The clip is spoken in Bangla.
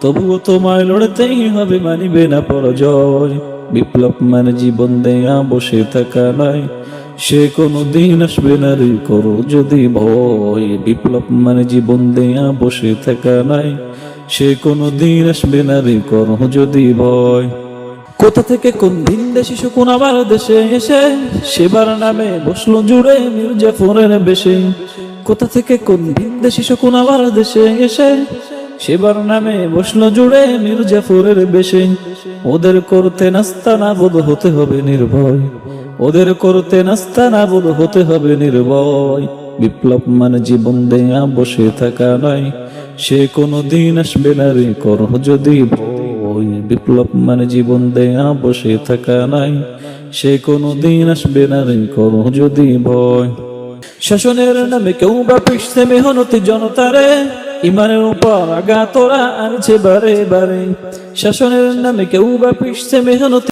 তবুও তোমায় লড়তেই হবে, মানিবে না পরাজয়। বিপ্লব মানে জীবন দেয়া, বসে থাকা নাই। সে কোনো দিন আসবে না রে, করো যদি ভয়। বিপ্লব মানে জীবন দেয়া, বসে থাকা নাই। সে কোনো দিন আসবে না রে, করো যদি ভয়। কোথা থেকে কোন দিন দেশি শকুন আবার দেশে এসে, সেবার নামে বসল জুড়ে মির্জাফরের বেশে। কোথা থেকে কোন দিন দেশি শকুন আবার দেশে এসে সেবার নামে বসল জুড়ে মির্জাফরের বেশে। ওদের করতে নাস্তা না বোধ হতে হবে নির্ভয়। ওদের করতে নাস্তা না বোধ হতে হবে নির্ভয়। বিপ্লব মানে জীবন দেয়া বসে থাকা নয়। সে কোনো দিন আসবে না রে করো যদি ভয়। বিপ্লব মানে জীবন দেয়া বসে থাকা নাই সে কোনো দিন আসবে না রে করো যদি ভয়। শাসনের নামে কেউ বা পিসছে মেহনতি জনতারে ইমানের উপর আগা তোরা আনছে বারে বারে। শাসনের নামে কেউ বা পিসছে মেহনতি